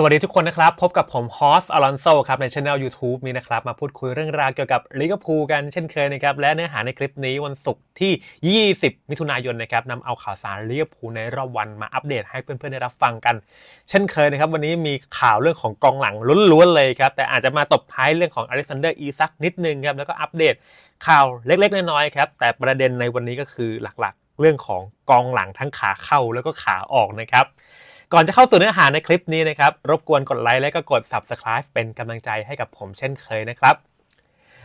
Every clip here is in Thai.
สวัสดีทุกคนนะครับ พบกับผมฮอสอลอนโซครับในช anel YouTube นี้นะครับ มาพูดคุยเรื่องราวเกี่ยวกับลิเวอร์พูลกันเช่นเคยนะครับ และเนื้อหาในคลิปนี้วันศุกร์ที่ 20 มิถุนายนนะครับนำเอาข่าวสารลิเวอร์พูลในรอบวันมาอัปเดตให้เพื่อนๆได้รับฟังกัน เช่นเคยนะครับ วันนี้มีข่าวเรื่องของกองหลังล้วนๆเลยครับ แต่อาจจะมาตบท้ายเรื่องของอเล็กซานเดอร์อีซักนิดนึงครับแล้วก็อัปเดตข่าวเล็กๆน้อยๆครับแต่ประเด็นในวันนี้ก็คือหลักๆ เรื่องของกองหลังทั้งขาเข้าแล้วก็ขาออกนะครับ ก่อนจะเข้าสู่เนื้อหาในคลิปนี้นะครับ รบกวนกดไลค์และก็กด Subscribe เป็นกำลังใจให้กับผมเช่นเคยนะครับ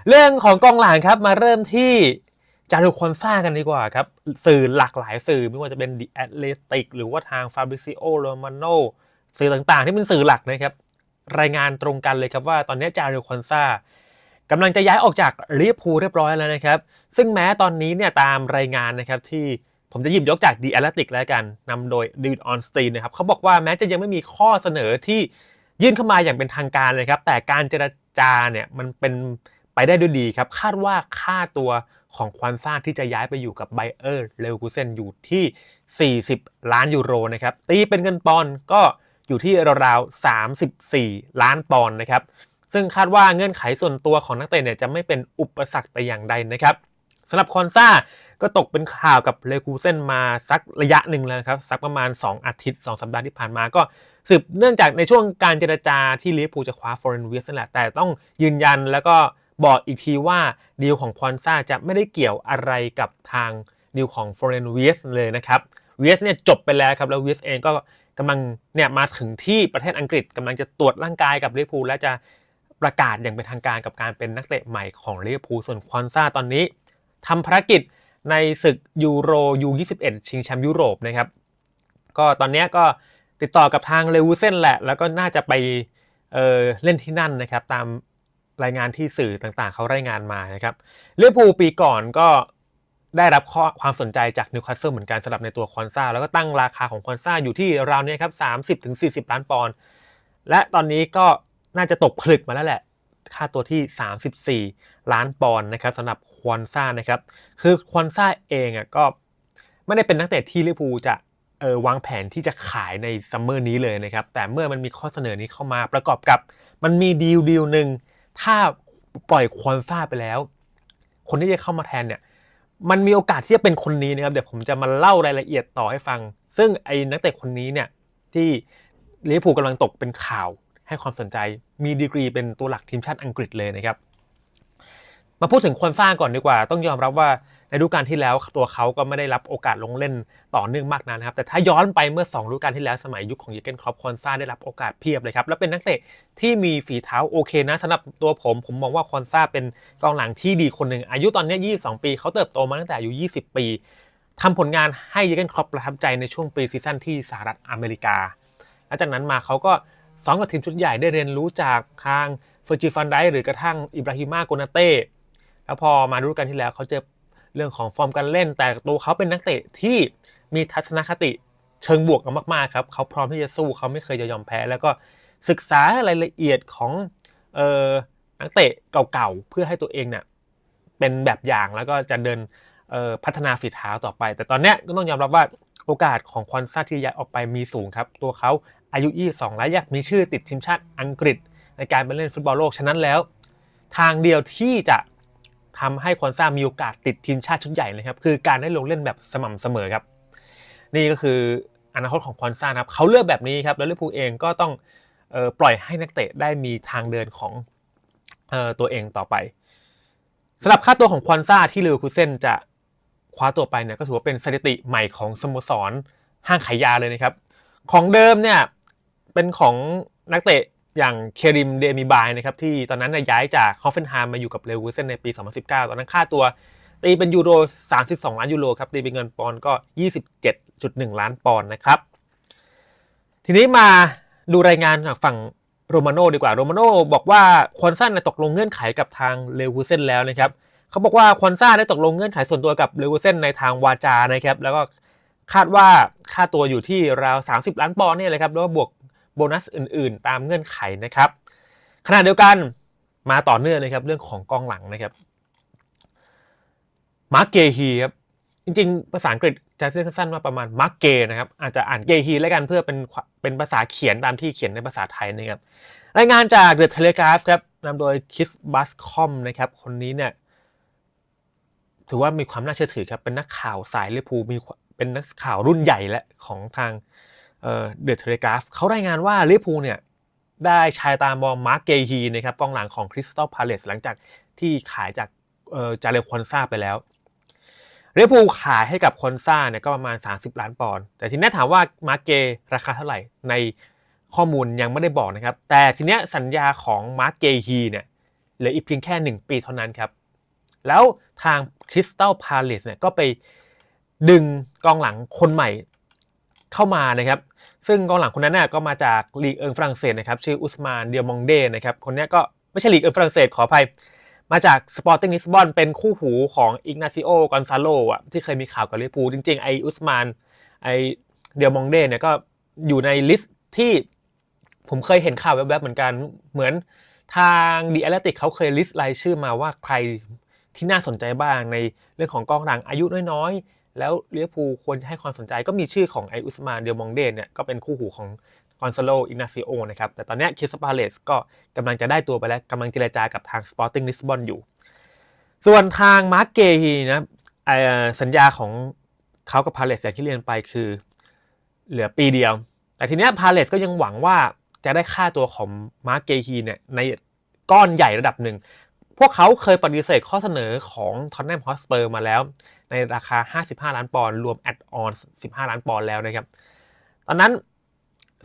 เรื่องของกองหลังครับมาเริ่มที่จารุคอนซ่ากันดีกว่าครับ สื่อหลากหลายสื่อไม่ว่าจะเป็น The Athletic หรือว่าทาง Fabrizio Romano สื่อต่างๆ ที่เป็นสื่อหลักนะครับ รายงานตรงกันเลยครับว่าตอนนี้จารุคอนซ่ากำลังจะย้ายออกจากลิเวอร์พูลเรียบร้อยแล้วนะครับ ซึ่งแม้ตอนนี้เนี่ยตามรายงานนะครับที่ ผมจะหยิบยกจาก The Athletic แล้วกันนำโดยดิวออนสตีนนะครับเขาบอกว่าแม้จะยังไม่มีข้อเสนอที่ยื่นเข้ามาอย่างเป็นทางการเลยครับ แต่การเจรจาเนี่ยมันเป็นไปได้ด้วยดีครับ คาดว่าค่าตัวของควันซ่าที่จะย้ายไปอยู่กับไบเออร์เลวกูเซนอยู่ที่ 40 ล้านยูโรนะครับตีเป็นเงินปอนด์ก็อยู่ที่ราวๆ34 ล้านปอนด์นะครับซึ่งคาดว่าเงื่อนไขส่วนตัวของนักเตะเนี่ยจะไม่เป็นอุปสรรคแต่อย่างใดนะครับำหรับคอนซ่าก็ตกเป็นข่าวกับเลกูเซนมาสักระยะหนึ่งแล้วครับ สักประมาณ 2 อาทิตย์ 2 สัปดาห์ที่ผ่านมาก็สืบเนื่องจากในช่วงการเจรจาที่ลิเวอร์พูลจะคว้าฟอร์เรนเวสนั่นแหละแต่ต้องยืนยันแล้วก็บอกอีกทีว่าดีลของคอนซ่าจะไม่ได้เกี่ยวอะไรกับทางดีลของฟอร์เรนเวสเลยนะครับเวสเนี่ยจบไปแล้วครับแล้วเวสเองก็กำลังเนี่ยมาถึงที่ประเทศอังกฤษกำลังจะตรวจร่างกายกับลิเวอร์พูลและจะประกาศอย่างเป็นทางการกับการเป็นนักเตะใหม่ของลิเวอร์พูลส่วนคอนซ่าตอนนี้ ทำภารกิจในศึกยูโรยู21 ชิงแชมป์ยุโรปนะครับ ก็ตอนนี้ก็ติดต่อกับทางเลวูเซนแหละ แล้วก็น่าจะไปเเล่นที่นั่นนะครับ ตามรายงานที่สื่อต่างๆ เขารายงานมานะครับเลือพูปีก่อนก็ได้รับความสนใจจากนิวคาสเซิลเหมือนกันสำหรับในตัวคอนซาแล้วก็ตั้งราคาของคอนซาอยู่ที่ราวนี้ครับ30-40ล้านปอนด์และตอนนี้ก็น่าจะตกผลึกมาแล้วแหละ ค่าตัวที่ 34 ล้านปอนด์นะครับสำหรับควอนซ่านะครับ คือควอนซ่าเองอะก็ไม่ได้เป็นนักเตะที่ลิเวอร์พูลจะเออวางแผนที่จะขายในซัมเมอร์นี้เลยนะครับ แต่เมื่อมันมีข้อเสนอนี้เข้ามาประกอบกับ มันมีดีลดีลหนึ่งถ้าปล่อยควอนซ่าไปแล้ว คนที่จะเข้ามาแทนเนี่ยมันมีโอกาสที่จะเป็นคนนี้นะครับเดี๋ยวผมจะมาเล่ารายละเอียดต่อให้ฟัง ซึ่งไอ้นักเตะคนนี้เนี่ยที่ลิเวอร์พูลกำลังตกเป็นข่าว ให้ความสนใจมีดีกรีเป็นตัวหลักทีมชาติอังกฤษเลยนะครับ มาพูดถึงคนสร้างก่อนดีกว่า ต้องยอมรับว่าในฤดูกาลที่แล้วตัวเขาก็ไม่ได้รับโอกาสลงเล่นต่อเนื่องมากนะครับ แต่ถ้าย้อนไปเมื่อ2ฤดูกาลที่แล้วสมัยยุคของยูเกนครอปคอนซ่าได้รับโอกาสเพียบเลยครับ แล้วเป็นนักเตะที่มีฝีเท้าโอเคนะสำหรับตัวผมผมมองว่าคอนซ่าเป็นกองหลังที่ดีคนหนึ่งอายุตอนนี้ 22 ปี เขาเติบโตมาตั้งแต่อายุ 20 ปีทำผลงานให้ยูเกนครอปประทับใจในช่วงปีซีซั่นที่สหรัฐอเมริกาหลังจากนั้นมาเขาก็ ซ้อมกับทีมชุดใหญ่ได้เรียนรู้จากทางเฟอร์จิฟันไดหรือกระทั่งอิบราฮิมาโกนาเต้แล้วพอมาดูกันที่แล้วเขาเจอเรื่องของฟอร์มการเล่น แต่ตัวเขาเป็นนักเตะที่มีทัศนคติเชิงบวกกันมากๆครับเขาพร้อมที่จะสู้เขาไม่เคยจะยอมแพ้ แล้วก็ศึกษารายละเอียดของเออนักเตะเก่าๆเพื่อให้ตัวเองเนี่ยเป็นแบบอย่างแล้วก็จะเดินพัฒนาฝีเท้าต่อไป แต่ตอนนี้ก็ต้องยอมรับว่าโอกาสของควอนซาที่ย้ายออกไปมีสูงครับ ตัวเขา อายุ 22 แล้วอยากมีชื่อติดทีมชาติอังกฤษ ในการไปเล่นฟุตบอลโลก ฉะนั้นแล้ว ทางเดียวที่จะทำให้คอนซ่ามีโอกาสติดทีมชาติชุดใหญ่นะครับ คือการได้ลงเล่นแบบสม่ำเสมอครับ นี่ก็คืออนาคตของคอนซ่าครับ เขาเลือกแบบนี้ครับ แล้วลิเวอร์พูลเองก็ต้องปล่อยให้นักเตะได้มีทางเดินของตัวเองต่อไปสำหรับค่าตัวของคอนซ่าที่ลิเวอร์พูลเซนจะคว้าตัวไปเนี่ยก็ถือว่าเป็นสถิติใหม่ของสโมสรห้างขายยาเลยนะครับ ของเดิมเนี่ย เป็นของนักเตะอย่างเคริมเดมิบายนะครับที่ตอนนั้นย้ายจากฮอฟเฟนไฮม์มาอยู่กับเลวูเซนในปี 2019 ตอนนั้นค่าตัว ตีเป็นยูโร 32 ล้านยูโรครับตีเป็นเงินปอนก็ 27.1 ล้านปอนด์นะครับ ทีนี้มาดูรายงานจากฝั่งโรมาโนดีกว่าโรมาโนบอกว่าควอนซ่าตกลงเงื่อนไขกับทางเลวูเซนแล้วนะครับเขาบอกว่าควอนซ่าได้ตกลงเงื่อนไขส่วนตัวกับเลวูเซนในทางวาจานะครับแล้วก็คาดว่าค่าตัวอยู่ที่ราว 30 ล้านปอนด์เนี่ยเลยครับแล้วก็บวก โบนัสอื่นๆ ตามเงื่อนไขนะครับขณะเดียวกันมาต่อเนื่องเลยครับเรื่องของกองหลังนะครับมาร์เกฮีครับจริงๆ ภาษาอังกฤษจะเรียกสั้นๆว่าประมาณมาร์กเกนะครับอาจจะอ่านเกฮีแล้วกันเพื่อเป็นเป็นภาษาเขียนตามที่เขียนในภาษาไทยนะครับรายงานจากเดอะเทเลกราฟครับนำโดยคิสบัสคอมนะครับคนนี้เนี่ยถือว่ามีความน่าเชื่อถือครับเป็นนักข่าวสายลิเวอร์พูลมีเป็นนักข่าวรุ่นใหญ่และของทาง เดอะเทเลกราฟเขารายงานว่าลิเวอร์พูลเนี่ยได้ชายตามองมาร์กเกฮีนะครับกองหลังของคริสตัลพาเลสหลังจากที่ขายจากจาเรคอนซาไปแล้วเรปูขายให้กับคอนซ่าเนี่ยก็ประมาณ 30 ล้านปอนด์แต่ทีนี้ถามว่ามาร์เกราคาเท่าไหร่ในข้อมูลยังไม่ได้บอกนะครับ แต่ทีนี้สัญญาของมาร์เกฮีเนี่ยเหลืออีกเพียงแค่ 1 ปีเท่านั้นครับ แล้วทางคริสตัลพาเลสเนี่ยก็ไปดึงกองหลังคนใหม่ เข้ามานะครับ ซึ่งกองหลังคนนั้นเนี่ยก็มาจากลีกเอิงฝรั่งเศสนะครับชื่ออุสมานเดียมองเดนะครับคนนี้ก็ไม่ใช่ลีกเอิงฝรั่งเศสขออภัย มาจากสปอร์ติ้งลิสบอนเป็นคู่หูของอิกนาซิโอกอนซาโลอะที่เคยมีข่าวกับลิเวอร์พูลจริงๆไออุสมานไอเดียมองเดเนี่ยก็อยู่ในลิสต์ที่ผมเคยเห็นข่าวแวบๆเหมือนกันเหมือนทางดีแอตเลติกเขาเคยลิสต์รายชื่อมาว่าใครที่น่าสนใจบ้างในเรื่องของกองหลังอายุน้อย แล้วลิเวอร์พูควรจะให้ความสนใจก็มีชื่อของไออุสมานเดียมองเดนเนี่ยก็เป็นคู่หูของอนซาโลอินาซิโอนะครับแต่ตอนนี้คิสปาเลสก็กำลังจะได้ตัวไปแล้วกำลังเจรจากับทางสปอร์ติ้งลิสบอนอยู่ ส่วนทางมาร์กเกฮีนะสัญญาของเขากับพาเลสอย่างที่เรียนไปคือเหลือปีเดียว แต่ทีนี้พาเลสก็ยังหวังว่าจะได้ค่าตัวของมาร์กเกฮีเนี่ยในก้อนใหญ่ระดับหนึ่ง พวกเขาเคยปฏิเสธข้อเสนอของทอนแนมฮอสเปอร์มาแล้ว ในราคา 55 ล้านปอนด์รวมแอดออน 15 ล้านปอนด์แล้วนะครับ ตอนนั้น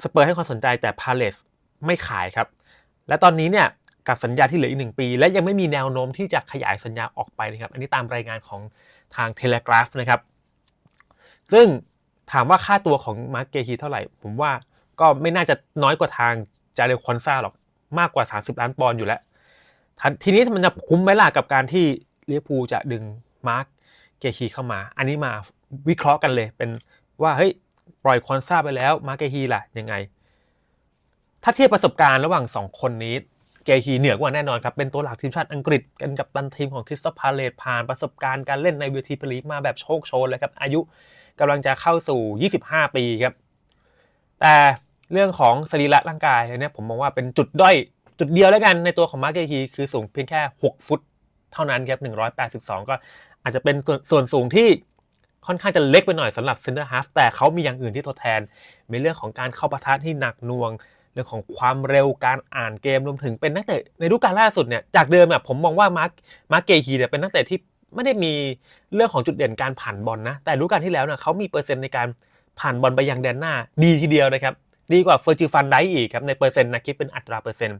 สเปอร์ให้ความสนใจแต่พาเลสไม่ขายครับ และตอนนี้เนี่ยกับสัญญาที่เหลืออีกหนึ่งปี และยังไม่มีแนวโน้มที่จะขยายสัญญาออกไปนะครับ อันนี้ตามรายงานของทางเทเลกราฟนะครับ ซึ่งถามว่าค่าตัวของมาร์เกฮีเท่าไหร่ ผมว่าก็ไม่น่าจะน้อยกว่าทางจาเรลคอนซาหรอกมากกว่า 30 ล้านปอนด์อยู่แล้ว ทีนี้มันจะคุ้มไหมล่ะกับการที่ลิเวอร์พูลจะดึงมาร์เกฮีเข้ามา อันนี้มาวิเคราะห์กันเลย เป็นว่าเฮ้ยปล่อยคอนซาไปแล้วมาร์กเกฮีล่ะยังไง ถ้าเทียบประสบการณ์ระหว่าง 2 คนนี้เกฮีเหนือกว่าแน่นอนครับ เป็นตัวหลักทีมชาติอังกฤษกันกับตันทีมของคริสตัลพาเลตผ่านประสบการณ์การเล่นในเวทีพลีมาแบบโชคโชนเลยครับ อายุกำลังจะเข้าสู่ 25 ปีครับ แต่เรื่องของสรีระร่างกายเนี่ยผมมองว่าเป็นจุดด้อย จุดเดียวแล้วกันในตัวของมาร์เกฮีคือสูงเพียงแค่ 6 ฟุตเท่านั้นครับ182 ก็อาจจะเป็นส่วนสูงที่ค่อนข้างจะเล็กไปหน่อยสำหรับเซนเตอร์ฮาฟแต่เขามีอย่างอื่นที่ทดแทนมีเรื่องของการเข้าปะทะที่หนักน่วง เรื่องของความเร็วการอ่านเกมรวมถึงเป็นนักเตะในฤดูกาลล่าสุดเนี่ยจากเดิมอะผมมองว่ามาร์มาร์เกฮีเนี่ยเป็นนักเตะที่ไม่ได้มีเรื่องของจุดเด่นการผ่านบอลนะแต่ฤดูกาลที่แล้วเนี่ยเขามีเปอร์เซ็นต์ในการผ่านบอลไปยังแดนหน้า ดีทีเดียวนะครับดีกว่าเฟอร์จิฟันไดอีกครับในเปอร์เซ็นต์นะคิดเป็นอัตราเปอร์เซ็นต์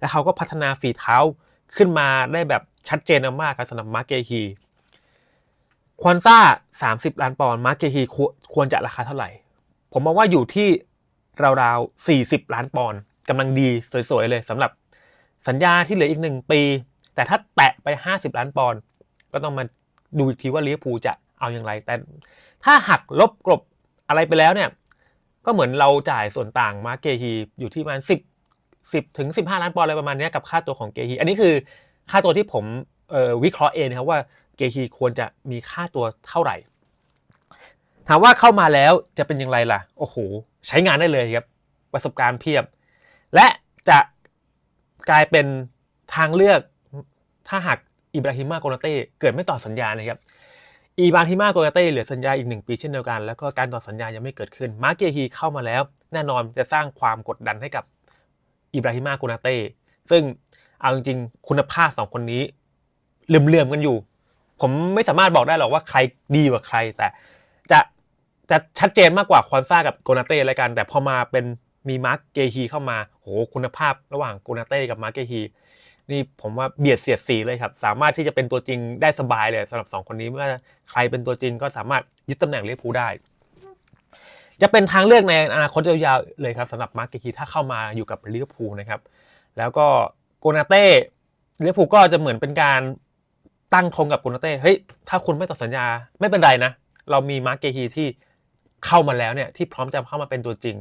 และเขาก็พัฒนาฝีเท้าขึ้นมาได้แบบชัดเจนมากครับสำหรับมาร์เกฮีควอนซ่า30ล้านปอนด์มาร์เกฮีควรจะราคาเท่าไหร่ ผมมองว่าอยู่ที่ราวๆ40ล้านปอนด์กำลังดีสวยๆเลยสำหรับสัญญาที่เหลืออีกหนึ่งปี แต่ถ้าแตะไป50ล้านปอนด์ก็ต้องมาดูอีกทีว่าลิเวอร์พูลจะเอาอย่างไร แต่ถ้าหักลบกลบอะไรไปแล้วเนี่ย ก็เหมือนเราจ่ายส่วนต่างมาเกฮีอยู่ที่ประมาณ10 10ถึง15 ล้านปอนด์อะไรประมาณนี้กับค่าตัวของเกฮีอันนี้คือค่าตัวที่ผมวิเคราะห์เองนะครับว่าเกฮีควรจะมีค่าตัวเท่าไหร่ ถามว่าเข้ามาแล้วจะเป็นอย่างไรล่ะ โอ้โห ใช้งานได้เลยครับ ประสบการณ์เพียบ และจะกลายเป็นทางเลือกถ้าหากอิบราฮิมาโกนาเต้เกิดไม่ต่อสัญญานะครับอิบราฮิมาโกนาเต้เหลือสัญญาอีกหนึ่งปีเช่นเดียวกัน แล้วก็การต่อสัญญายังไม่เกิดขึ้น มาเกฮีเข้ามาแล้ว แน่นอนจะสร้างความกดดันให้กับ อิบราฮิมาโกนาเต้ซึ่งเอาจริงๆคุณภาพสองคนนี้เลื่อมๆกันอยู่ ผมไม่สามารถบอกได้หรอกว่าใครดีกว่าใคร แต่จะจะชัดเจนมากกว่าคอนซ่ากับโกนาเต้อะไรกัน แต่พอมาเป็นมีมาร์กเกฮีเข้ามาโหคุณภาพระหว่างโกนาเต้กับมาร์กเกฮีนี่ผมว่าเบียดเสียดสีเลยครับ สามารถที่จะเป็นตัวจริงได้สบายเลยสำหรับ 2 คนนี้เมื่อใครเป็นตัวจริงก็สามารถยึดตำแหน่งเลี้ยพูได้ จะเป็นทางเลือกในอนาคตยาวๆเลยครับสำหรับมาร์กเกฮีถ้าเข้ามาอยู่กับลิเวอร์พูลนะครับ แล้วก็โกนาเต้ลิเวอร์พูลก็จะเหมือนเป็นการตั้งทงกับโกุนเต้เฮ้ยถ้าคุณไม่ต่อสัญญาไม่เป็นไรนะ เรามีมาร์เกฮีที่เข้ามาแล้วเนี่ยที่พร้อมจะเข้ามาเป็นตัวจริง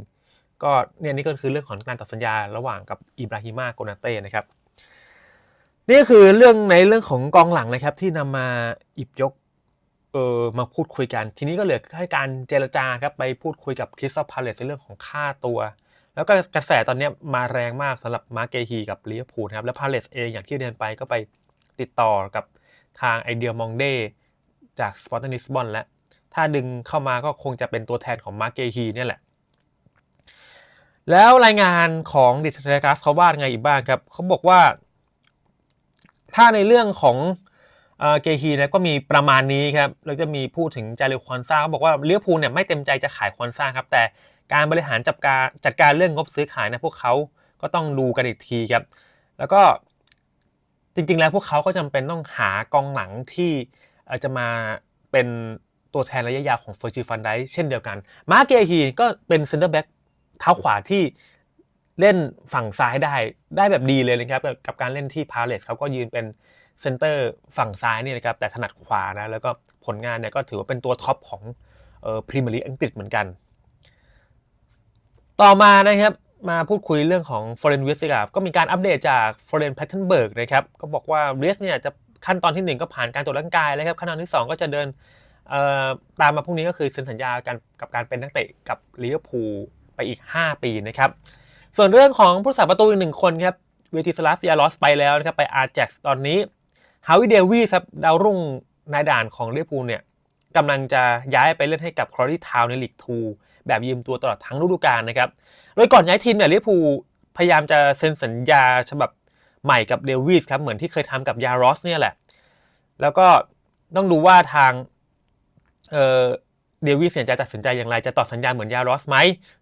ก็เนี่ยนี่ก็คือเรื่องของการต่อสัญญาระหว่างกับอิบราฮิมาโกนาเต้นะครับนี่ก็คือเรื่องในเรื่องของกองหลังนะครับที่นำมาอิบยก เออมาพูดคุยกัน ทีนี้ก็เหลือให้การเจรจาครับไปพูดคุยกับคริสตัลพาเลสในเรื่องของค่าตัว แล้วก็กระแสตอนนี้มาแรงมากสำหรับมาร์เกฮีกับลิเวอร์พูลนะครับและพาเลสเองอย่างที่เรียนไปก็ไปติดต่อกับทางไอเดียมองเดจากสปอร์ตนิสบอนและถ้าดึงเข้ามาก็คงจะเป็นตัวแทนของมาร์เกฮีเนี่ยแหละ แล้วรายงานของดิจิทัลกราฟเขาว่าไงอีกบ้างครับเขาบอกว่า ถ้าในเรื่องของ เกฮีนะก็มีประมาณนี้ครับแล้วจะมีพูดถึงจาริควอนซ่าเขาบอกว่าเลี้ยวพูเนี่ยไม่เต็มใจจะขายควอนซ่าครับแต่การบริหารจัดการจัดการเรื่องงบซื้อขายนะพวกเขาก็ต้องดูกันอีกทีครับแล้วก็จริงๆแล้วพวกเขาก็จำเป็นต้องหากองหลังที่จะมาเป็นตัวแทนระยะยาวของเฟอร์จิฟันได้เช่นเดียวกัน มาเกฮีก็เป็นเซนเตอร์แบ็กเท้าขวาที่เล่นฝั่งซ้ายได้ได้แบบดีเลยนะครับกับการเล่นที่พาเลสเขาก็ยืนเป็น เซนเตอร์ฝั่งซ้ายนี่นะครับแต่ถนัดขวานะแล้วก็ผลงานเนี่ยก็ถือว่าเป็นตัวท็อปของเออพรีเมียร์ลีกอังกฤษเหมือนกัน ต่อมานะครับมาพูดคุยเรื่องของฟอร์เรนเวสครับก็มีการอัปเดตจากฟอร์เรนแพทเทนเบิร์กนะครับก็บอกว่าเรสเนี่ยจะขั้นตอนที่ 1 ก็ผ่านการตรวจร่างกายแล้วครับขั้นตอนที่ 2 ก็จะเดินตามมาพรุ่งนี้ก็คือเซ็นสัญญากันกับการเป็นนักเตะกับลิเวอร์พูลไปอีก 5 ปีนะครับ ส่วนเรื่องของผู้สาประตูอีกหนึ่งคนครับเวทีสลาฟยาลอสไปแล้วนะครับไปอาร์แจ็กตอนนี้ ฮาวิเดวีครับดาวรุ่งนายด่านของลิเวอร์พูลเนี่ยกำลังจะย้ายไปเล่นให้กับครอรีทาวในลีก2แบบยืมตัวตลอดทั้งฤดูกาลนะครับ โดยก่อนย้ายทีมเนี่ยลิเวอร์พูลพยายามจะเซ็นสัญญาฉบับใหม่กับเดวิสครับเหมือนที่เคยทำกับยารอสเนี่ยแหละ แล้วก็ต้องดูว่าทางเดวิสเนี่ยจะตัดสินใจอย่างไรจะต่อสัญญาเหมือนยารอสไหม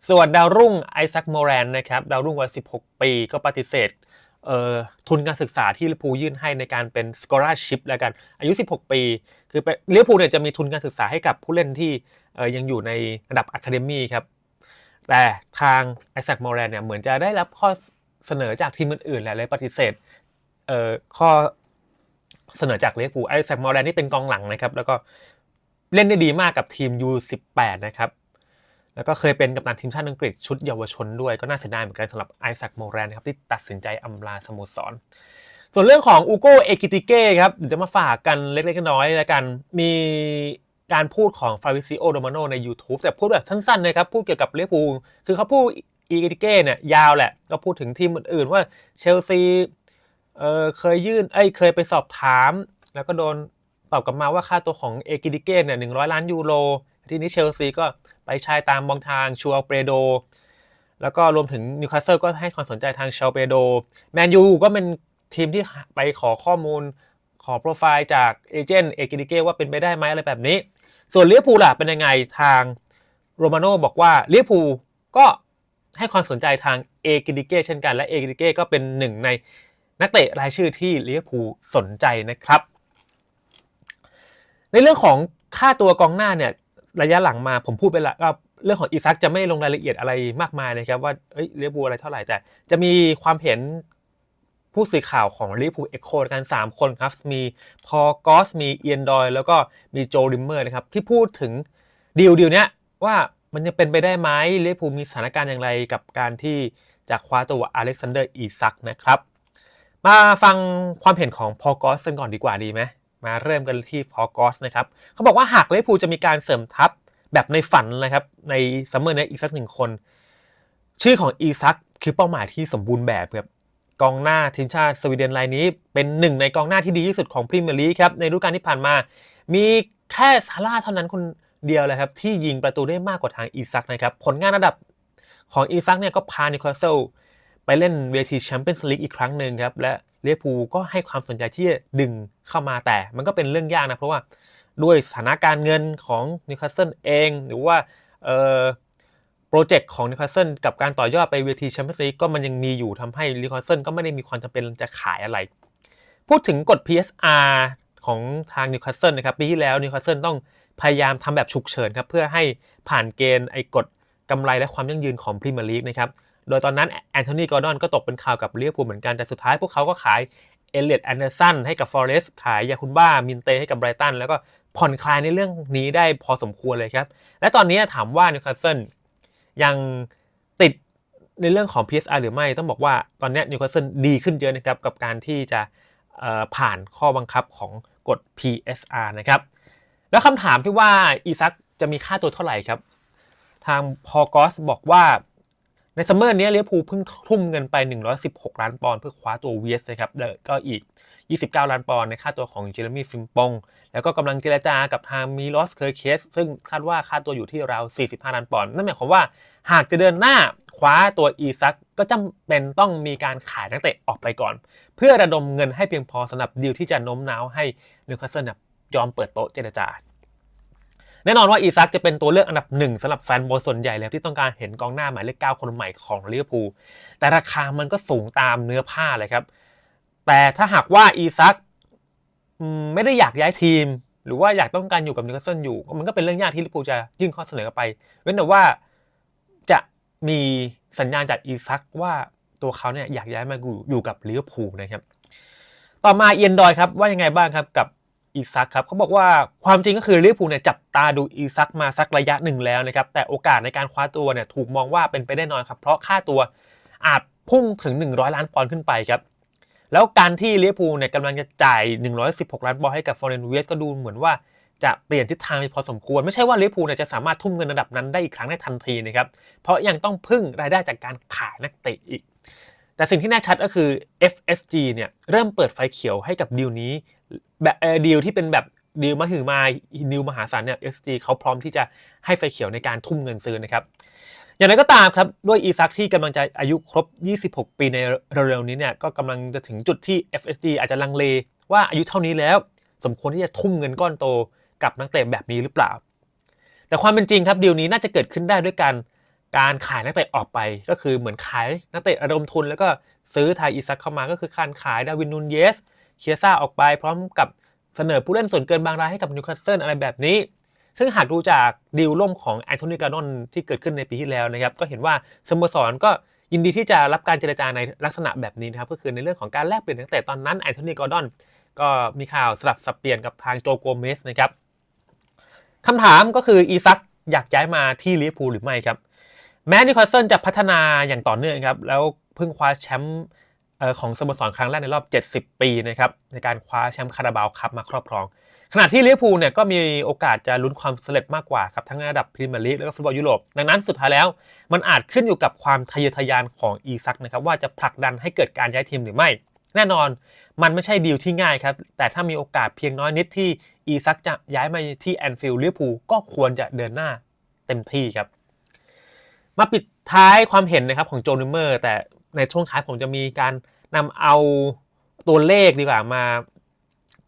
ส่วนดาวรุ่งไอแซักโมแรนนะครับดาวรุ่งวัย 16 ปีก็ปฏิเสธ ทุนการศึกษาที่ลิเวอร์พูลยื่นให้ในการเป็นสกอร์ชิพแล้วกัน อายุ 16 ปี คือไปลิเวอร์พูลเนี่ยจะมีทุนการศึกษาให้กับผู้เล่นที่ยังอยู่ในระดับอะคาเดมี่ครับ แต่ทางไอแซักโมแรนเนี่ยเหมือนจะได้รับข้อเสนอจากทีมอื่นๆแหละเลยปฏิเสธข้อเสนอจากลิเวอร์พูลไอแซคมอร์แดนนี่เป็นกองหลังนะครับ แล้วก็เล่นได้ดีมากกับทีม U18 นะครับ แล้วก็เคยเป็นกัปตันทีมชาติอังกฤษชุดเยาวชนด้วยก็น่าเสียดายเหมือนกันสำหรับไอแซคโมอร์แดนนะครับที่ตัดสินใจอำลาสโมสร ส่วนเรื่องของอูโกเอกิติเก้ครับเดี๋ยวจะมาฝากกันเล็กๆน้อยๆแล้วกันมีการพูดของฟาวิซิโอโดมาโนใน YouTube แต่พูดแบบสั้นๆเลยครับพูดเกี่ยวกับเลี้ยปูคือเขาพูดอีกิติเก้เนี่ยยาวแหละก็พูดถึงทีมอื่นๆว่าเชลซีเออเคยยื่นเอ้ยเคยไปสอบถาม แล้วก็โดนตอบกลับมาว่าค่าตัวของเอกิดิเกนเนี่ยหนึ่งร้อยล้านยูโร ทีนี้เชลซีก็ไปชายตามบองทางชัวเปโด แล้วก็รวมถึงนิวคาสเซิลก็ให้ความสนใจทางเชลเปโด แมนยูก็เป็นทีมที่ไปขอข้อมูลขอโปรไฟล์จากเอเจนต์เอกิดิเกว่าเป็นไปได้ไหมอะไรแบบนี้ ส่วนเลียพูล่ะเป็นยังไงทางโรมาโน่บอกว่าเลียพูก็ให้ความสนใจทางเอกิดิเกเช่นกัน และเอกิดิเกก็เป็นหนึ่งในนักเตะรายชื่อที่เวอร์พูสนใจนะครับ ในเรื่องของค่าตัวกองหน้าเนี่ย ระยะหลังมาผมพูดไปแล้วก็เรื่องของอีซักจะไม่ลงรายละเอียดอะไรมากมายนะครับ ว่าเอ้ยลิเวอร์พูอะไรเท่าไหร่แต่ จะมีความเห็นผู้สื่อข่าวของลิเวอร์พูลเอ็กโคกัน 3 คนครับ มีพอกอสมีเอียนดอย แล้วก็มีโจริมเมอร์นะครับ ที่พูดถึงดีลดีลเนี้ยว่ามันจะเป็นไปได้ไหมลิเวอร์พูลมีสถานการณ์อย่างไรกับการที่จะคว้าตัวอเล็กซานเดอร์อีซักนะครับ มาฟังความเห็นของพอกอสกันก่อนดีกว่าดีไหม มาเริ่มกันที่พอกอสนะครับเขาบอกว่าหากเลฟูจะมีการเสริมทัพแบบในฝันนะครับ ในซัมเมอร์นี้อีกสักหนึ่งคน ชื่อของอีซักคือเป้าหมายที่สมบูรณ์แบบครับกองหน้าทีมชาติสวีเดนรายนี้ เป็นหนึ่งในกองหน้าที่ดีที่สุดของพรีเมียร์ลีกครับในฤดูกาลที่ผ่านมา มีแค่ซาร่าเท่านั้นคนเดียวเลยครับที่ยิงประตูได้มากกว่าทางอีซักนะครับผลงานระดับของอีซักเนี่ยก็พานิโคลเซลไปเล่นเวทีแชมเปี้ยนส์ลีกอีกครั้งหนึ่งครับและ เลียพูก็ให้ความสนใจที่จะดึงเข้ามาแต่ มันก็เป็นเรื่องยากนะ เพราะว่าด้วยสถานการณ์เงินของนิวคาสเซิลเอง หรือว่าโปรเจกต์ของนิวคาสเซิลกับการต่อยอดไปเวทีแชมเปี้ยนส์ลีกก็มันยังมีอยู่ทำให้นิวคาสเซิลก็ไม่ได้มีความจำเป็นจะขายอะไร พูดถึงกฎ PSR ของทางนิวคาสเซิลนะครับปีที่แล้วนิวคาสเซิลต้องพยายามทำแบบฉุกเฉินครับเพื่อให้ผ่านเกณฑ์ไอ้กฎกำไรและความยั่งยืนของพรีเมียร์ลีกนะครับ โดยตอนนั้นแอนโทนีกอร์ดอนก็ตกเป็นข่าวกับเลียพูเหมือนกัน แต่สุดท้ายพวกเขาก็ขายเอเลียดแอนเดอร์สันให้กับฟอเรสต์ขายยาคุนบ้ามินเตให้กับไบรตันแล้วก็ผ่อนคลายในเรื่องนี้ได้พอสมควรเลยครับ และตอนนี้ถามว่านิวคาสเซิลยังติดในเรื่องของ PSR หรือไม่ต้องบอกว่าตอนนี้นิวคาสเซิลดีขึ้นเยอะนะครับกับการที่จะผ่านข้อบังคับของกฎ PSR นะครับ แล้วคำถามที่ว่าอีซักจะมีค่าตัวเท่าไหร่ครับ ทางพอกอสบอกว่า ในซัมเมอร์นี้เลี้ยพูเพิ่งทุ่มเงินไป 116 ล้านปอนด์เพื่อคว้าตัวเวียสนะครับแล้วก็อีก 29 ล้านปอนด์ในค่าตัวของเจเรมี่ฟิมปงแล้วก็กำลังเจรจากับทางมีลอสเคอร์เคส ซึ่งคาดว่าค่าตัวอยู่ที่ราว 45 ล้านปอนด์นั่นหมายความว่าหากจะเดินหน้าคว้าตัวอีซักก็จำเป็นต้องมีการขายนักเตะออกไปก่อน เพื่อระดมเงินให้เพียงพอสำหรับดีลที่จะโน้มน้าวให้นิวคาสเซิลยอมเปิดโต๊ะเจรจา แน่นอนว่าอีซักจะเป็นตัวเลือกอันดับหนึ่งสำหรับแฟนบอลส่วนใหญ่แล้วที่ต้องการเห็นกองหน้าหมายเลขเก้าคนใหม่ของลิเวอร์พูลแต่ราคามันก็สูงตามเนื้อผ้าเลยครับ แต่ถ้าหากว่าอีซักไม่ได้อยากย้ายทีม หรือว่าอยากต้องการอยู่กับนิวคาสเซิลอยู่ มันก็เป็นเรื่องยากที่ลิเวอร์พูลจะยื่นข้อเสนอไป เว้นแต่ว่าจะมีสัญญาณจากอีซักว่าตัวเขาเนี่ยอยากย้ายมาอยู่กับลิเวอร์พูลนะครับ ต่อมาเอียนดอยครับว่ายังไงบ้างครับกับ อีซักครับเขาบอกว่าความจริงก็คือลิเวอร์พูลเนี่ยจับตาดูอีซักมาสักระยะหนึ่งแล้วนะครับแต่โอกาสในการคว้าตัวเนี่ยถูกมองว่าเป็นไปได้น้อยครับเพราะค่าตัวอาจพุ่งถึง 100 ล้านปอนด์ขึ้นไปครับแล้วการที่ลิเวอร์พูลเนี่ยกำลังจะจ่าย 116 ล้านปอนด์ให้กับฟอร์เรนเวสก็ดูเหมือนว่าจะเปลี่ยนทิศทางไปพอสมควร ไม่ใช่ว่าลิเวอร์พูลเนี่ยจะสามารถทุ่มเงินระดับนั้นได้อีกครั้งได้ทันทีนะครับเพราะยังต้องพึ่งรายได้จากการขายนักเตะอีก แต่สิ่งที่แน่ชัดก็คือ FSG เนี่ยเริ่มเปิดไฟเขียวให้กับดีลนี้ แบบดีลที่เป็นแบบดีลมาหือมาดีลมหาศาลเนี่ย FSG เขาพร้อมที่จะให้ไฟเขียวในการทุ่มเงินซื้อนะครับ อย่างไรก็ตามครับ ด้วยอีซักที่กำลังจะอายุครบ 26 ปีในเร็วๆนี้เนี่ยก็กำลังจะถึงจุดที่ FSG อาจจะลังเลว่าอายุเท่านี้แล้ว สมควรที่จะทุ่มเงินก้อนโตกับนักเตะแบบนี้หรือเปล่า แต่ความเป็นจริงครับดีลนี้น่าจะเกิดขึ้นได้ด้วยการการขายนักเตะออกไป ก็คือเหมือนขายนักเตะระดมทุน แล้วก็ซื้อไทยอีซักเข้ามาก็คือการขายดาวินนูนเยส เคียซ่าออกไปพร้อมกับเสนอผู้เล่นส่วนเกินบางรายให้กับนิวคาสเซิลอะไรแบบนี้ ซึ่งหากดูจากดีลล่มของแอนโทนีการ์ดอนที่เกิดขึ้นในปีที่แล้วนะครับ ก็เห็นว่าสโมสรก็ยินดีที่จะรับการเจรจาในลักษณะแบบนี้นะครับ ก็คือในเรื่องของการแลกเปลี่ยนนักเตะตอนนั้นแอนโทนีการ์ดอนก็มีข่าวสลับสับเปลี่ยนกับทางโจโกเมสนะครับคำถามก็คืออีซักอยากย้ายมาที่ลิเวอร์พูลหรือไม่ครับ แม้นิคาสเซิลจะพัฒนาอย่างต่อเนื่องครับ แล้วเพิ่งคว้าแชมป์ ของสโมสรครั้งแรกในรอบ 70 ปีนะครับในการคว้าแชมป์คาราบาวคัพมาครอบครอง ขณะที่ลิเวอร์พูลเนี่ยก็มีโอกาสจะลุ้นความสำเร็จมากกว่าครับทั้งในระดับพรีเมียร์ลีกแล้วก็ฟุตบอลยุโรป ดังนั้นสุดท้ายแล้ว มันอาจขึ้นอยู่กับความทะเยอทะยานของอีซักนะครับว่าจะผลักดันให้เกิดการย้ายทีมหรือไม่ แน่นอนมันไม่ใช่ดีลที่ง่ายครับแต่ถ้ามีโอกาสเพียงน้อยนิดที่อีซักจะย้ายมาที่แอนฟิลด์ลิเวอร์พูลก็ควรจะเดินหน้าเต็มที่ครับมาปิดท้ายความเห็นนะครับของโจนิเมอร์ แต่ ในช่วงท้ายผมจะมีการนำเอาตัวเลขดีกว่ามา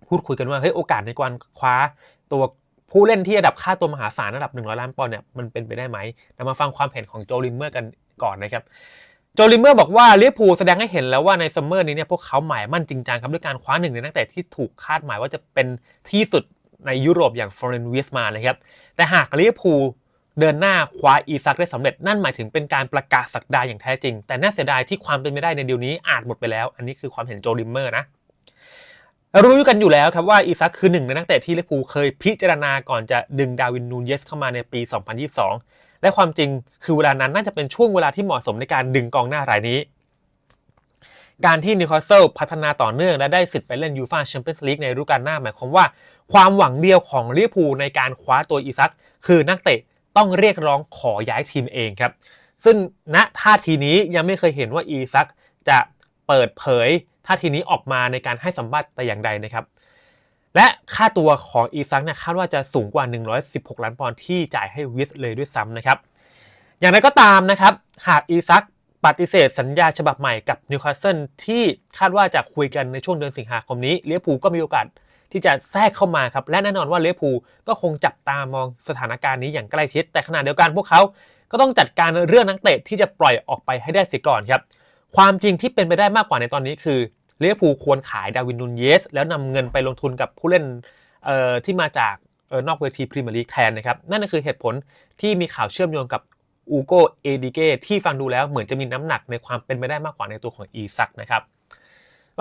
พูดคุยกันว่าเฮ้ยโอกาสในการคว้าตัวผู้เล่นที่ระดับค่าตัวมหาศาลระดับ 100 ล้านปอนด์เนี่ยมันเป็นไปได้ไหมเรามาฟังความเห็นของโจลิมเมอร์กันก่อนนะครับโจลิมเมอร์บอกว่าลิเวอร์พูลแสดงให้เห็นแล้วว่าในซัมเมอร์นี้เนี่ยพวกเขาหมายมั่นจริงจังครับด้วยการคว้าหนึ่งในนักเตะที่ถูกคาดหมายว่าจะเป็นที่สุดในยุโรปอย่างฟลอเรนวิสมานะครับแต่หากลิเวอร์พูล เดินหน้าคว้าอีซักได้สำเร็จนั่นหมายถึงเป็นการประกาศสักดาอย่างแท้จริง แต่น่าเสียดายที่ความเป็นไม่ได้ในเดียวนี้อาจหมดไปแล้ว อันนี้คือความเห็นโจลิมเมอร์นะรู้กันอยู่แล้วครับว่าอีซักคือหนึ่งในนักเตะที่ลิเวอร์พูลเคยพิจารณาก่อนจะดึงดาวินนูนเยสเข้ามาในปี 2022 และความจริงคือเวลานั้นน่าจะเป็นช่วงเวลาที่เหมาะสมในการดึงกองหน้ารายนี้ การที่นิวคาสเซิลพัฒนาต่อเนื่องและได้สิทธิ์ไปเล่นยูฟ่าแชมเปี้ยนส์ลีกในฤดูกาลหน้าหมายความว่า ความหวังเดียวของลิเวอร์พูลในการคว้าตัวอีซักคือนักเตะ ต้องเรียกร้องขอย้ายทีมเองครับ ซึ่งณท่าทีนี้ยังไม่เคยเห็นว่าอีซักจะเปิดเผยท่าทีนี้ออกมาในการให้สัมภาษณ์แต่อย่างใดนะครับ และค่าตัวของอีซักเนี่ยคาดว่าจะสูงกว่า 116 ล้านปอนด์ที่จ่ายให้วิสเลยด้วยซ้ำนะครับ อย่างไรก็ตามนะครับ หากอีซักปฏิเสธสัญญาฉบับใหม่กับนิวคาสเซิลที่คาดว่าจะคุยกันในช่วงเดือนสิงหาคมนี้เลียพูก็มีโอกาส ที่จะแทรกเข้ามาครับ และแน่นอนว่าเลฟูก็คงจับตามองสถานการณ์นี้อย่างใกล้ชิด แต่ขณะเดียวกันพวกเขาก็ต้องจัดการเรื่องนักเตะที่จะปล่อยออกไปให้ได้เสียก่อนครับ ความจริงที่เป็นไปได้มากกว่าในตอนนี้คือเลฟูควรขายดาวินนูนเยส แล้วนำเงินไปลงทุนกับผู้เล่นที่มาจากนอกเวทีพรีเมียร์ลีกแทนนะครับ นั่นก็คือเหตุผลที่มีข่าวเชื่อมโยงกับอูโกเอดิเกที่ฟังดูแล้วเหมือนจะมีน้ำหนักในความเป็นไปได้มากกว่าในตัวของอีซักนะครับ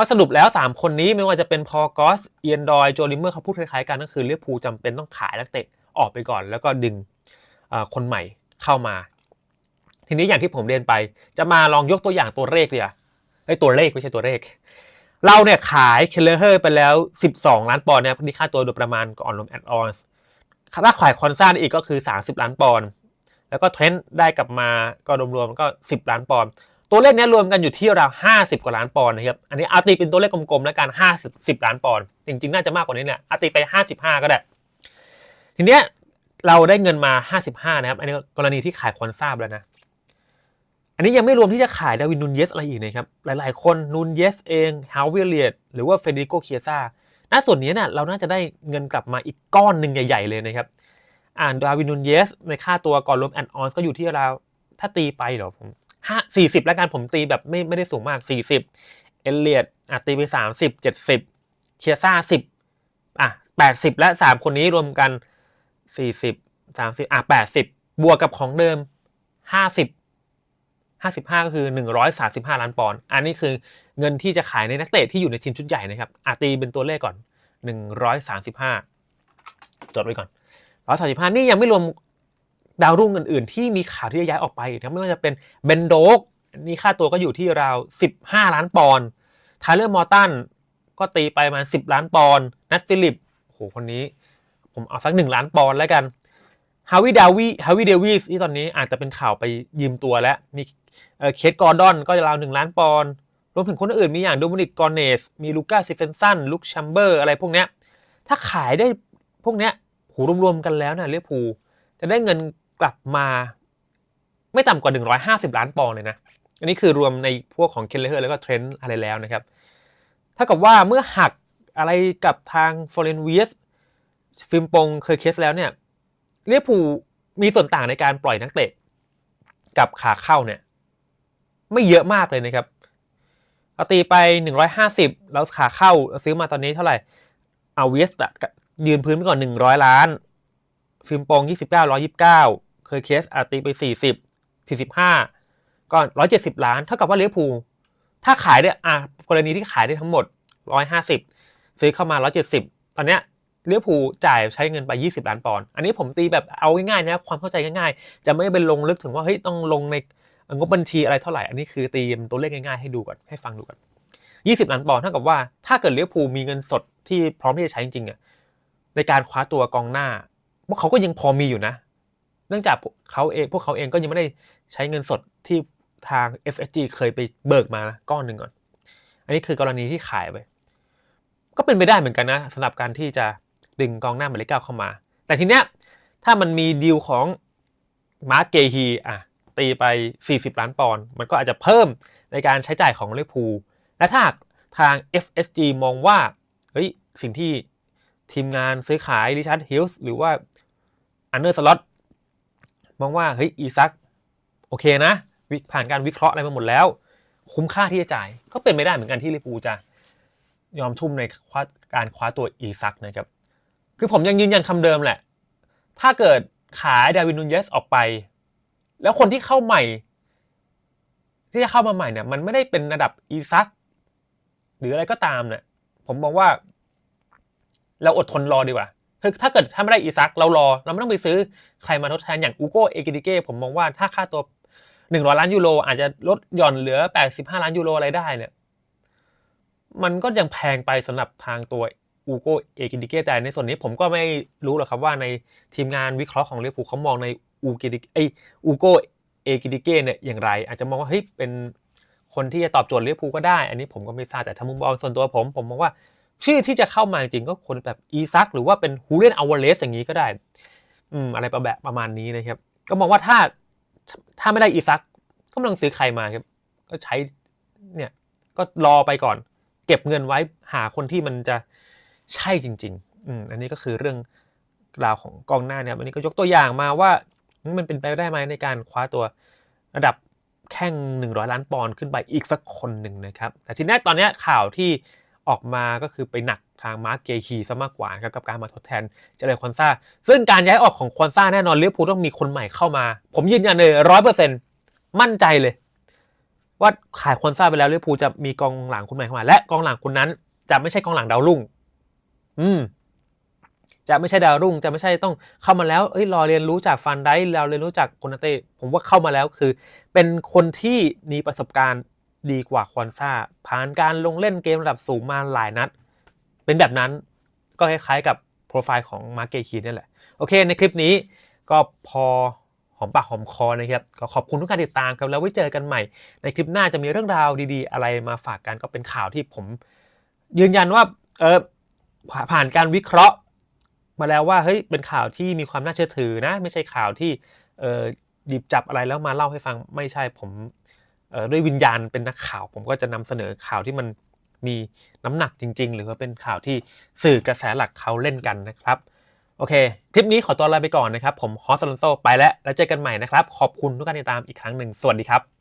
ก็สรุปแล้ว 3 คนนี้ไม่ว่าจะเป็นพอกอสเอียนดอยโจลิเมอร์เขาพูดคล้ายๆกันก็คือเลียพูจำเป็นต้องขายนักเตะออกไปก่อน แล้วก็ดึงคนใหม่เข้ามา ทีนี้อย่างที่ผมเรียนไป จะมาลองยกตัวอย่างตัวเลขเลยอะไอตัวเลขไม่ใช่ตัวเลข เราเนี่ยขายเคเลเฮอร์ไปแล้ว 12 ล้านปอนด์เนี่ยที่ค่าตัวโดยประมาณก่อนลงแอดออนส์ถ้าขายคอนซ่าอีกก็คือ 30 ล้านปอนด์แล้วก็เทรนด์ได้กลับมาก็รวมๆก็ 10 ล้านปอนด์ ตัวเลขนี้รวมกันอยู่ที่ราว50กว่าล้านปอนด์นะครับ อันนี้อาตีเป็นตัวเลขกลมๆแล้วกัน50 10ล้านปอนด์ จริงๆ น่าจะมากกว่านี้เนี่ยอาตีไป55ก็ได้ ทีเนี้ยเราได้เงินมา55นะครับ อันนี้กรณีที่ขายควอนซ่าแล้วนะ อันนี้ยังไม่รวมที่จะขายดาวินนูนเยสอะไรอีกนะครับ หลายๆ คนนูนเยสเองฮาวเวเลียตหรือว่าเฟเดริโกเคียซาณส่วนนี้เนี่ยเราน่าจะได้เงินกลับมาอีกก้อนหนึ่งใหญ่ ๆ เลยนะครับ อ่านดาวินนูนเยสในค่าตัวก่อนรวมแอนออนก็อยู่ที่ราวถ้าตีไปเหรอผม ห้าสี่สิบแล้วกันผมตีแบบไม่ไม่ได้สูงมากสี่สิบเอเลียตอะตีไปสามสิบเจ็ดสิบเคียซ่าสิบอะแปดสิบและสามคนนี้รวมกันสี่สิบสามสิบอะแปดสิบบวกกับของเดิมห้าสิบห้าสิบห้าก็คือหนึ่งร้อยสาสิบห้าล้านปอนด์อันนี้คือเงินที่จะขายในนักเตะที่อยู่ในทีมชุดใหญ่นะครับอาตีเป็นตัวเลขก่อนหนึ่งร้อยสาสิบห้าจดไว้ก่อนร้อยสาสิบห้านี่ยังไม่รวม ดาวรุ่งอื่นๆ ที่มีข่าวที่จะย้ายออกไปนะไม่ว่าจะเป็นเบนโดกนี่ค่าตัวก็อยู่ที่ราวสิบห้าล้านปอนด์ไทเลอร์มอร์ตันก็ตีไปมาสิบล้านปอนด์นัทฟิลิปโหคนนี้ ผมเอาสักหนึ่งล้านปอนด์แล้วกันฮาวิดาวีฮาวิเดวิสที่ตอนนี้อาจจะเป็นข่าวไปยืมตัวแล้ว มีเคสกอร์ดอนก็จะราวหนึ่งล้านปอนด์รวมถึงคนอื่นมีอย่างโดมินิกกอร์เนส มีลูก้าซิเฟนสันลุคชัมเบอร์อะไรพวกเนี้ยถ้าขายได้พวกเนี้ยหูรวมๆกันแล้วนะเรียพูจะได้เงิน กลับมา ไม่ต่ำกว่า 150 ล้านปอนด์เลยนะ อันนี้คือรวมในพวกของเคนเลอร์แล้วก็เทรนด์อะไรแล้วนะครับถ้ากับว่าเมื่อหักอะไรกับทางฟอร์เรนเวียสฟิล์มปงเคยเคสแล้วเนี่ยเรียพูมีส่วนต่างในการปล่อยนักเตะ กับขาเข้าเนี่ย ไม่เยอะมากเลยนะครับเราตีไป 150 แล้วขาเข้าซื้อมาตอนนี้เท่าไหร่เอาเวสยืนพื้นไปก่อน 100 ล้าน ฟิล์มปง 29 129 เคยเคสอาตีไป 40 45ก่อน170 ล้าน เท่ากับว่าเลี้ยพูถ้าขายได้อะกรณีที่ขายได้ทั้งหมด 150 ซื้อเข้ามา 170 ตอนเนี้ยเลี้ยพูจ่ายใช้เงินไป 20 ล้านปอนด์อันนี้ผมตีแบบเอาง่ายๆนะความเข้าใจง่ายๆ จะไม่เป็นลงลึกถึงว่าเฮ้ยต้องลงในงบบัญชีอะไรเท่าไหร่ อันนี้คือตีตัวเลขง่ายๆให้ดูก่อนให้ฟังดูก่อน 20 ล้านปอนด์เท่ากับว่าถ้าเกิดเลี้ยพูมีเงินสดที่พร้อมที่จะใช้จริงๆอะในการคว้าตัวกองหน้าพวกเขาก็ยังพอมีอยู่นะ เนื่องจากเขาเองพวกเขาเองก็ยังไม่ได้ใช้เงินสดที่ทาง FSG เคยไปเบิกมาก้อนหนึ่งก่อน อันนี้คือกรณีที่ขายไป ก็เป็นไปได้เหมือนกันนะสำหรับการที่จะดึงกองหน้าหมายเลขเก้าเข้ามา แต่ทีเนี้ยถ้ามันมีดีลของมาร์กเกฮีอะตีไป 40 ล้านปอนด์มันก็อาจจะเพิ่มในการใช้จ่ายของเลพูและถ้าทาง FSG มองว่าเฮ้ยสิ่งที่ทีมงานซื้อขายริชาร์ดฮิลส์หรือว่าอันเดอร์สล็อต มองว่าเฮ้ยอีซักโอเคนะวิผ่านการวิเคราะห์อะไรมาหมดแล้ว คุ้มค่าที่จะจ่าย ก็เป็นไม่ได้เหมือนกันที่ลิปูจะยอมทุ่มในการคว้าตัวอีซักนะครับ คือผมยังยืนยันคำเดิมแหละ ถ้าเกิดขายดาวินนูนเยสออกไป แล้วคนที่เข้าใหม่ ที่จะเข้ามาใหม่เนี่ย มันไม่ได้เป็นระดับอีซักหรืออะไรก็ตามเนี่ยผมมองว่า เราอดทนรอดีกว่า คือถ้าเกิดถ้าไม่ได้อีซักเรารอ เราไม่ต้องไปซื้อใครมาทดแทนอย่างอูโกเอกิดิเก้ผมมองว่าถ้าค่าตัวหนึ่งร้อยล้านยูโรอาจจะลดหย่อนเหลือแปดสิบห้าล้านยูโรอะไรได้เนี่ย มันก็ยังแพงไปสำหรับทางตัวอูโกเอกิดิเก้แต่ในส่วนนี้ผมก็ไม่รู้หรอกครับว่าในทีมงานวิเคราะห์ของเรียฟูเขามองในอูกิดิไออูโกเอกิดิเก้เนี่ยอย่างไร อาจจะมองว่าเฮ้ยเป็นคนที่จะตอบโจทย์เรียฟูก็ได้ อันนี้ผมก็ไม่ทราบแต่ทางมุมมองส่วนตัวผมผมมองว่า ชื่อที่จะเข้ามาจริงก็คนแบบอีซักหรือว่าเป็นฮูเลนอาวเลสอย่างนี้ก็ได้ อืมอะไรประแบบประมาณนี้นะครับ ก็มองว่าถ้าถ้าไม่ได้อีซักก็ไม่ต้องซื้อใครมาครับ ก็ใช้เนี่ยก็รอไปก่อน เก็บเงินไว้หาคนที่มันจะใช่จริง ๆ อืมอันนี้ก็คือเรื่องราวของกองหน้าเนี่ยวันนี้ก็ยกตัวอย่างมาว่ามันเป็นไปได้ไหมในการคว้าตัวระดับแข่งหนึ่งร้อยล้านปอนด์ขึ้นไปอีกสักคนหนึ่งนะครับ แต่ทีนี้ตอนนี้ข่าวที่ ออกมาก็คือไปหนักทางมาร์กเกฮีซะมากกว่าครับกับการมาทดแทนเจเลคอนซาซึ่งการย้ายออกของคอนซาแน่นอนลิเวอร์พูต้องมีคนใหม่เข้ามา ผมยืนยันเลยร้อยเปอร์เซ็นต์มั่นใจเลย ว่าขายคอนซาไปแล้วลิเวอร์พูจะมีกองหลังคนใหม่เข้ามา และกองหลังคนนั้นจะไม่ใช่กองหลังดาวรุ่ง อืม จะไม่ใช่ดาวรุ่ง จะไม่ใช่ต้องเข้ามาแล้วเอ้ยรอเรียนรู้จากฟันได้เราเรียนรู้จากโคนาเต้ผมว่าเข้ามาแล้วคือ เป็นคนที่มีประสบการณ์ ดีกว่าควอนซ่าผ่านการลงเล่นเกมระดับสูงมาหลายนัด เป็นแบบนั้นก็คล้ายๆกับโปรไฟล์ของมาร์เกคีนี่แหละ โอเค ในคลิปนี้ก็พอหอมปากหอมคอนะครับ ก็ขอบคุณทุกการติดตามครับแล้วไว้เจอกันใหม่ ในคลิปหน้าจะมีเรื่องราวดีๆ อะไรมาฝากกันก็เป็นข่าวที่ผม ยืนยันว่าเออผ่านการวิเคราะห์ มาแล้วว่าเฮ้ยเป็นข่าวที่มีความน่าเชื่อถือนะ ไม่ใช่ข่าวที่เออหยิบจับอะไรแล้วมาเล่าให้ฟังไม่ใช่ผม ด้วยวิญญาณเป็นนักข่าว ผมก็จะนำเสนอข่าวที่มันมีน้ำหนักจริง ๆ หรือว่าเป็นข่าวที่สื่อกระแสหลักเขาเล่นกันนะครับ โอเค คลิปนี้ขอตัวลาไปก่อนนะครับ ผมฮอสลอนโซไปแล้วแล้วเจอกันใหม่นะครับ ขอบคุณทุกการติดตามอีกครั้งหนึ่งสวัสดีครับ